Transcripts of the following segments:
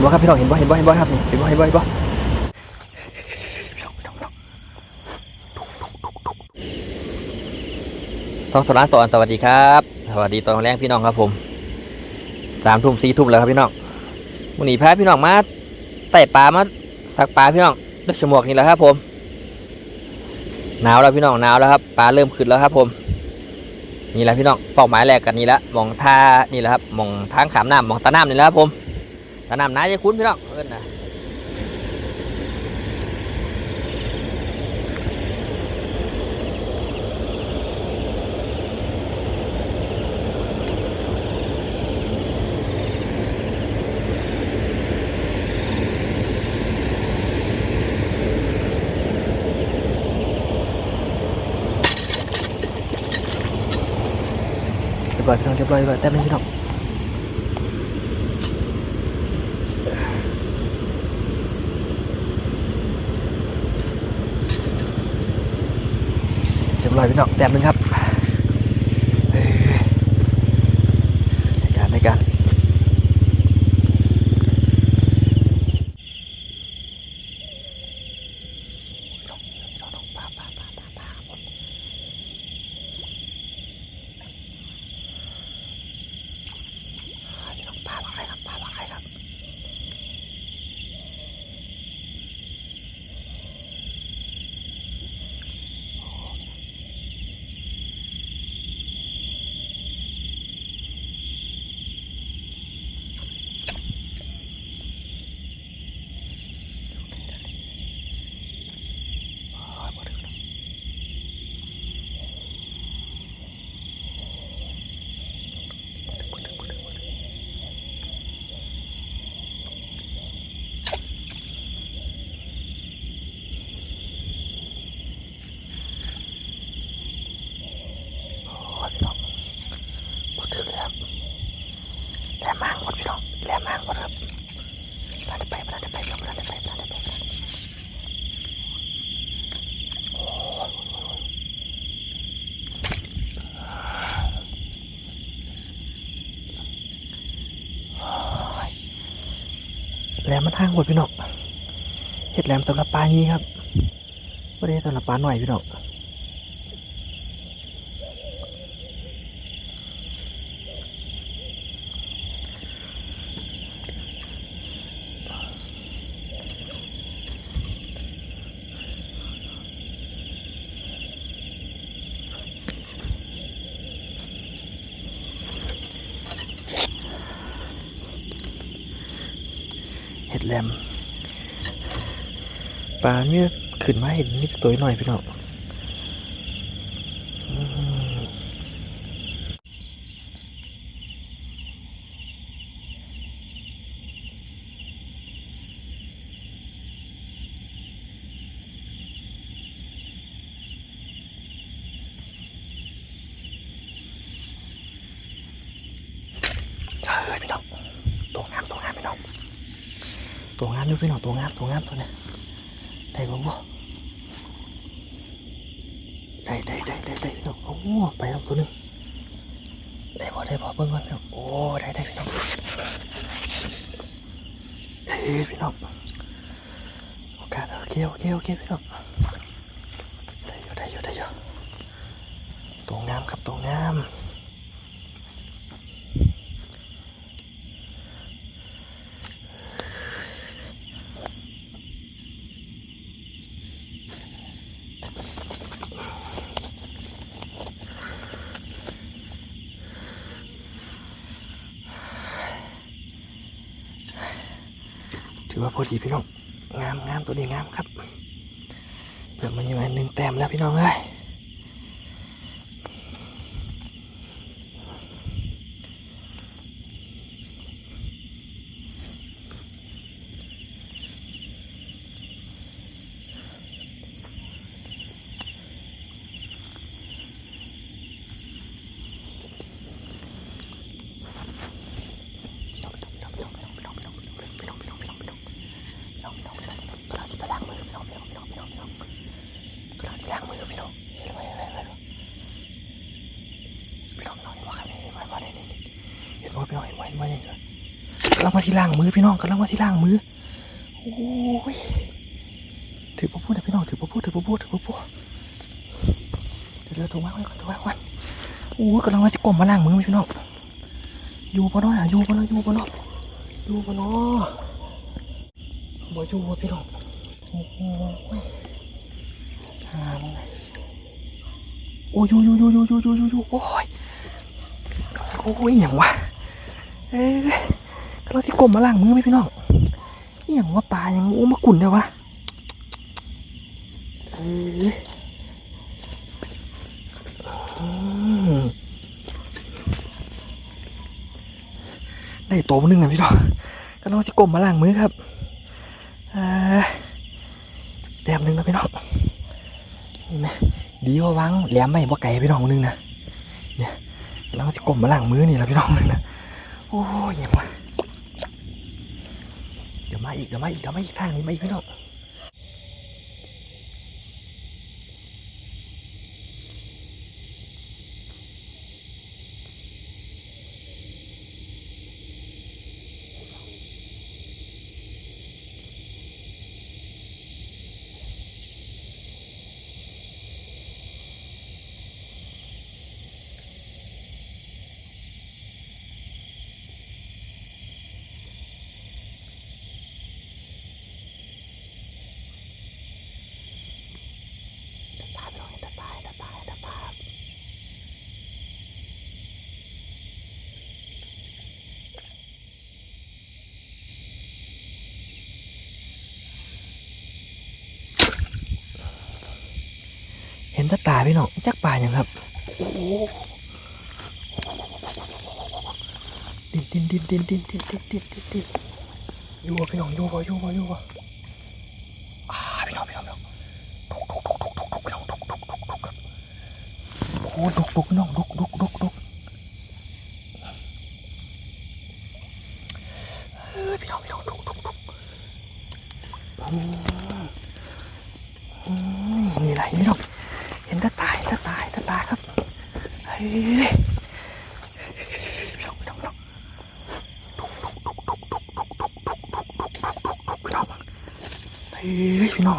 นบ่ครับพี่น้องเห็นบ่เห็นบ่เห็นบ่ครับนี่เห็นบ่เห็นบ่เห็นบ่ท้องสรานสอนสวัสดีครับ สวัสดีตอนแรกพี่น้องครับผมสามทุ่มสี่ทุ่มแล้วครับพี่น้องวันนี้พาพี่น้องมาไต่ปลามาสักปลาพี่น้องนึกฉมวกนี่แหละครับผม หนาวแล้วพี่น้องหนาวแล้วครับปลาเริ่มขึ้นแล้วครับผมนี่แหละพี่น้องเป้าหมายแรกกันนี่ละมองท่านี่แหละครับมองทางขามน้ำมองตาน้ำนี่แหละครับผม ตาน้ำน้าจะคุ้นพี่น้องเอิ้นนะเรียบร้อยพี่น้องเรียบร้อยเรียบร้อยแต้มหนึงพี่น้องเรียบร้ อยพี่น้องแต้มหนึงครับเอ้ยในการในการปลาปลาใครครับปลาปลาใครครับโอ้ยพี่น้องพูดถึงเลยครับแหลมมากหมดพี่น้องแหลมมากหมดครับปลาจะไปปลาจะไปปลาจะไปปลาจะไปปลาจะไปโอ้ย แหลมมันห้างหมดพี่น้องเห็ดแหลมสำหรับปลานี้ครับไม่ได้สำหรับปลาหน่อยพี่น้อง เห็ดแหลมปลาเนี่ยขึ้นมาเห็นนี่ตัวหน่อยพี่น้องอืมเฮ้ยพี่น้องตัวงามตัวงามพี่น้อง ตัวงามดูพี่น้องตัวงามตัวงามตัวนี้ได้บ่บ่ได้ได้ได้ได้ได้พี่น้องโอ้ไปแล้วตัวนึงได้บ่ได้บ่เบิ่งก่อนพี่น้องโอ้ได้ได้พี่น้องเฮ้ยพี่น้องโอกาสโอเคโอเคโอเคพี่น้องได้อยู่ได้อยู่ได้อยู่ตัวงามครับตัวงาม อว่าพอดีพี่น้อง งามงามตัวนี้งามครับเดี๋ยวมันอยู่อันหนึ่งแต้มแล้วพี่น้องเอ้ยกำลังจะล้างมือพี่น้องพี่น้องพี่น้องพี่น้องพี่น้องกำลังจะล้างมือพี่น้องเห็นไหมเห็นไหมพี่น้องพี่น้องเห็นไหมครับเห็นไหมว่าเนี่ยเห็นไหมพี่น้องเห็นไหมเห็นไหมเห็นไหมำลัง มาสิล่างมือพี่น้องกำลังมาสิล่างมือโอ้ยถือปุ๊บปุ๊บพี่น้องถือปุ๊บปุ๊บถือปุ๊บปุ๊บถือปุ๊บปุ๊บเดี๋ยวเดี๋ยวถูกวาไว้ก่อนถูกวาไว้ก่อนโอ้ยกำลังมาสิกลมมาล่างมือพี่น้องอยู่ปะเนาะอยู่ปะเนาะอยู่ปะเนาะอยู่ปะเนาะบ่อยู่พี่น้องโอ้โหหามึงโอ้ยอยู่อยู่อยู่อยู่อยู่อยู่อยู่โอ้ยโอ้ยอย่างวะเอ้ย กำลังสิกลมมาล่างมือไหมพี่น้องนี่อย่างว่าปลาอย่างงูมากุ่นเลยวะเออได้ตัวมาหนึ่งนะพี่น้องกำลังสิกลมมาล่างมือครับแต้มหนึ่งนะพี่น้องนี่ไหมดีกว่าวางแหลมไม่บ่ไก่พี่น้องหนึงนะเนี่ยกำลังสิกลมมาล่างมือนี่แหละพี่น้องหนึงนะโอ้ยยังวะ มาอีกเดี๋ยวมาอีกเดี๋ยวมาอีกทางนี้มาอีกพี่น้องตาพี่น้องตาตายตาตายตาตายเห็น ตาตาพี่น้องจักป่าอย่างครับดิ้นดินดินดินดินดินดินดินดินดินดินยู่บ่พี่น้องยู่บ่อยู่บ่อยู่บ่อ่าพี่น้องพี่น้องพี่น้องโอ้ดุกดุกน้องดุกดุกดุกดุ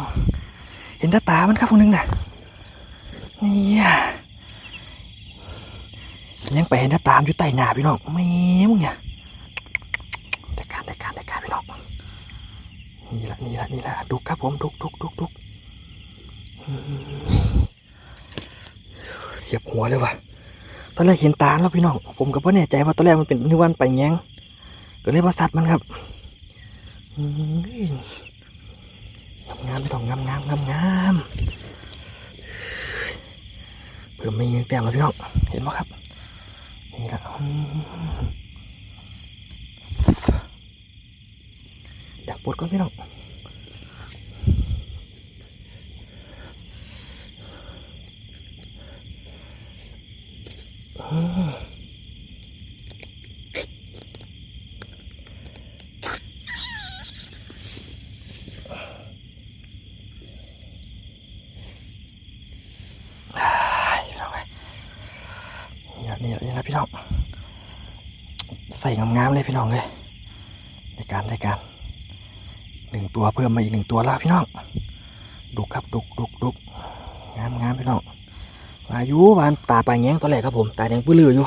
องเห็นตาตามันครับพวกนึงน่ะเนี่ยยังไปเห็นหน้าตามอยู่ใต้หนาพี่น้องแม่มึงเนี่ยได้การได้การได้การพี่น้องนี่ละนี่ละนี่ละดุกครับผมดุกดุกดุกดุกเสียบหัวเลยว่ะตอนแรกเห็นตาแล้วพี่น้องผมก็บ่แน่ใจว่าตอนแรกมันเป็นนิวันไปแยงก็เลยว่าสัตว์มันครับอืม งามๆพี่น้องงามงามงามงามเพิ่มไม่เงินแต้มแล้วพี่น้องเห็นไหมครับนี่ละอืมดักปวดก่อนพี่น้องอืมอ่าพี่น้องเอ้ยนี่ละนี่ละนี่ละ พี่น้อง ใส่งามๆเลยพี่น้องเลยในการในการหนึ่งตัวเพิ่มมาอีกหนึ่งตัวแล้วพี่น้องดุกครับดุกดุกดุกงามงามพี่น้องอายุวานตาปลายแง้งตัวแรกครับผมตาแดงปื้อเลืออยู่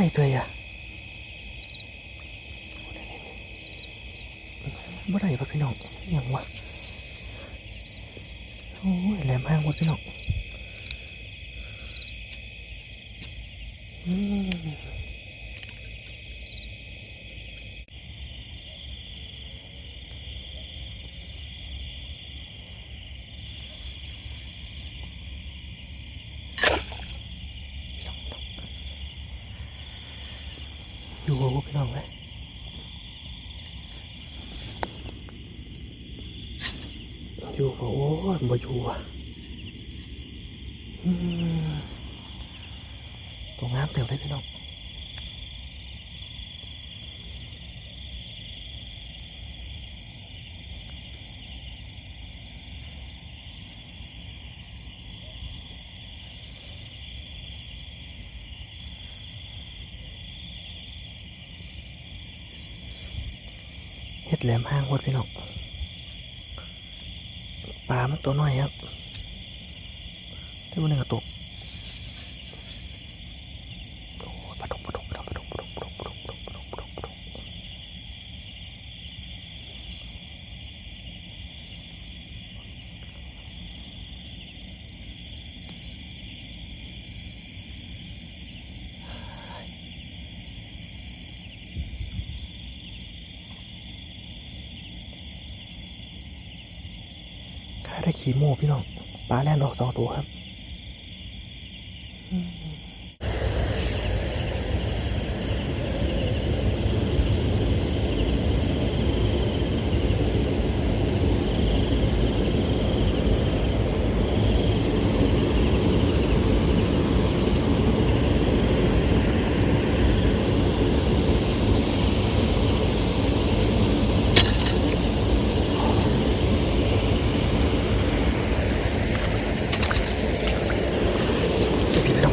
อ้าไม่ได้เลยอะเมื่อได้ปะพี่น้องอย่างวะโอ้ยแหลมห้างหมดพี่น้องอืมอยู่พี่น้องเลย อยู่บ่โอ้ย บ่อยู่ตรงน้ำเต็มเลยพี่น้องเฮ็ดแหลมห้างหมดพี่น้อง ปลามันตัวน้อยครับที่มันหนึ่งกระตก ข้าได้ขี่โม่พี่น้องปลาแล่นออกสองตัวครับ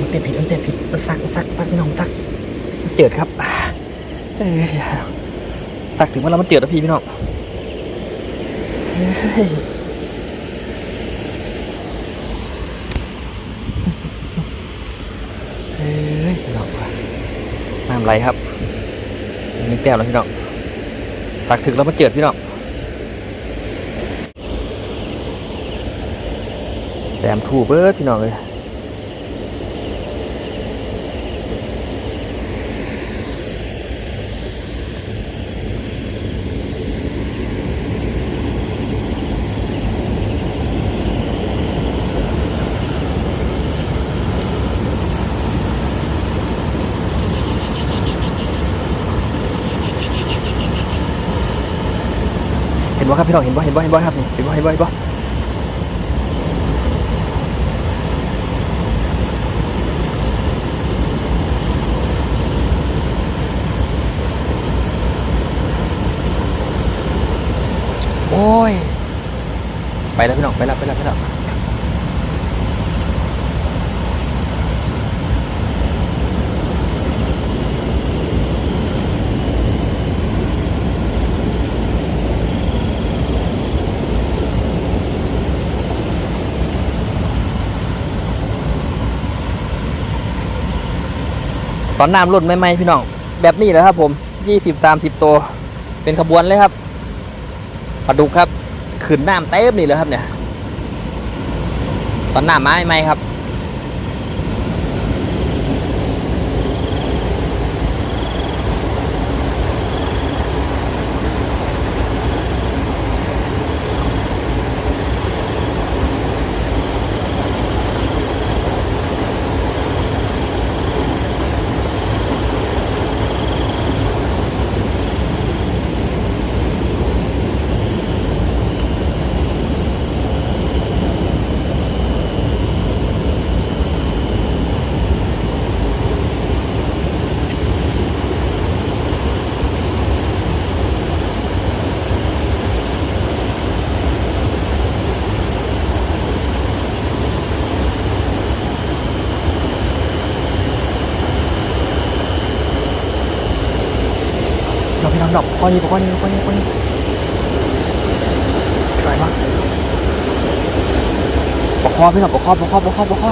เต็มผิดพี่น้องเต็มผิดเต็มผิดมันซักมันซักซักพี่น้องซักมันเจิดครับอ่าเอ้ยซักถึงเวลามันเจิดแล้วพี่พี่น้องเฮ้ยเฮ้ยพี่น้องว่ะน้ำไหลครับมีแต้วแล้วพี่น้องซักถึงแล้วมันเจิดพี่น้องแต้มถูเบิร์ดพี่น้องเลย ครับพี่น้องเห็นบ่เห็นบ่เห็นบ่ครับนี่เห็นบ่เห็นบ่เห็นบ่โอ้ย ไปแล้วพี่น้องไปแล้วไปแล้วไปแล้ว ตอนน้ำลดใหม่ๆพี่น้อง แบบนี้แหละครับผมยี่สิบสามสิบตัว เป็นขบวนเลยครับปลาดุกครับขืนน้ำเต็มนี่เลยครับเนี่ย ตอนน้ำมาไหมครับ ดอกพี่น้องดอกข้อนี้ข้อนี้ข้อนี้ข้อนี้สวยมากปะคอพี่น้องปะคอปะคอปะคอปะคอ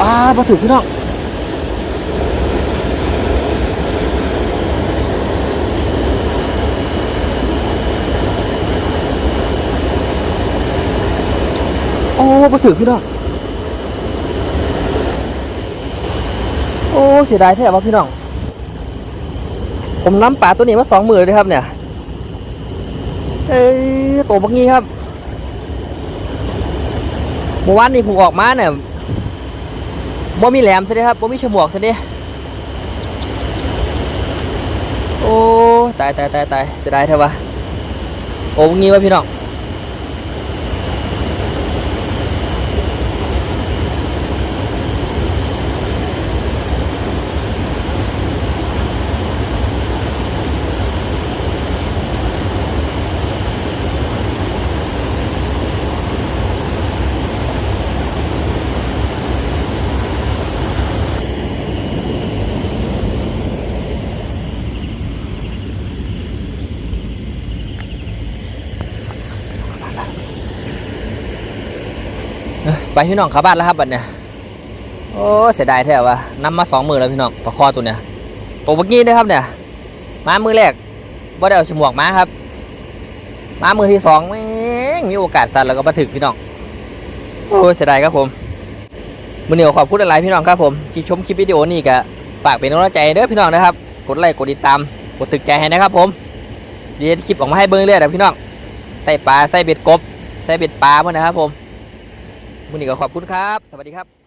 ป้าปะถือพี่น้องโอ้ปะถือพี่น้องโอ้เสียดายแท้ว่ะพี่น้อง ผมน้ำป่าตัวนี้มาสองหมื่นเลยครับ เนี่ยเอ้ยตัวบักงี้ครับเมื่อวานนี้ผมออกมาเนี่ยบ่มีแหลมซะเด้ครับบ่มีฉมวกซะเด้โอ้ตายตายตายตายเสียดายเถอะวะโอ้บักงี้วะพี่น้อง ไปพี่น้องข้าบ้านแล้วครับบัดเนี่ยโอ้เสียดายแท้ว่ะนำมาสองมือแล้วพี่น้องปลาคอตัวเนี่ยตัวเมื่อกี้นะครับเนี่ยมามือแรกบ่ได้เอาฉมวกมาครับ มามือที่สองแม่งมีโอกาสสั่นแล้วก็มาถึกพี่น้องโอ้เสียดายครับผมมือเหนียวขอบคุณหลายพี่น้องครับผมที่ชมคลิปวิดีโอนี้ก็ฝากเป็นกำลังใจเด้อพี่น้องนะครับ กดไลค์กดติดตามกดตึกใจให้นะครับผมเดี๋ยวคลิปออกมาให้เบิ้งเรื่อยๆนะพี่น้องใส่ปลาใส่เบ็ดกบใส่เบ็ดปลาเพื่อนนะครับผม มือนี้ก็ขอบคุณครับ สวัสดีครับ